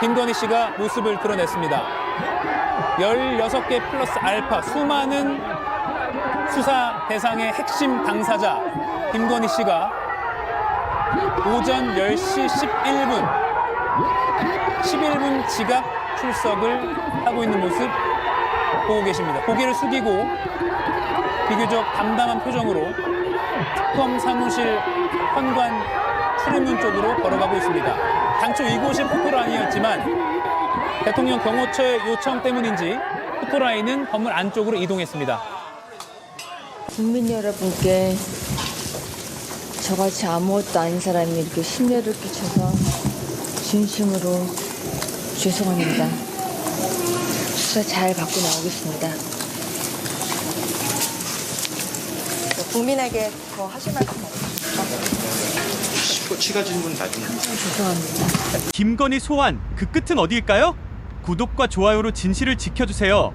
김건희 씨가 모습을 드러냈습니다. 16개 플러스 알파 수많은 수사 대상의 핵심 당사자 김건희 씨가 오전 10시 11분 11분 지각 출석을 하고 있는 모습 보고 계십니다. 고개를 숙이고 비교적 담담한 표정으로 특검 사무실 현관 출입문 쪽으로 걸어가고 있습니다. 당초 이곳이 포토라인이었지만 대통령 경호처의 요청 때문인지 포토라인은 건물 안쪽으로 이동했습니다. 국민 여러분께 저같이 아무것도 아닌 사람이 이렇게 심려를 끼쳐서 진심으로 죄송합니다. 수사 잘 받고 나오겠습니다. 국민에게 더 하실 말씀 없으십니까? 추가 질문 나중에. 죄송합니다. 김건희 소환 그 끝은 어디일까요? 구독과 좋아요로 진실을 지켜주세요.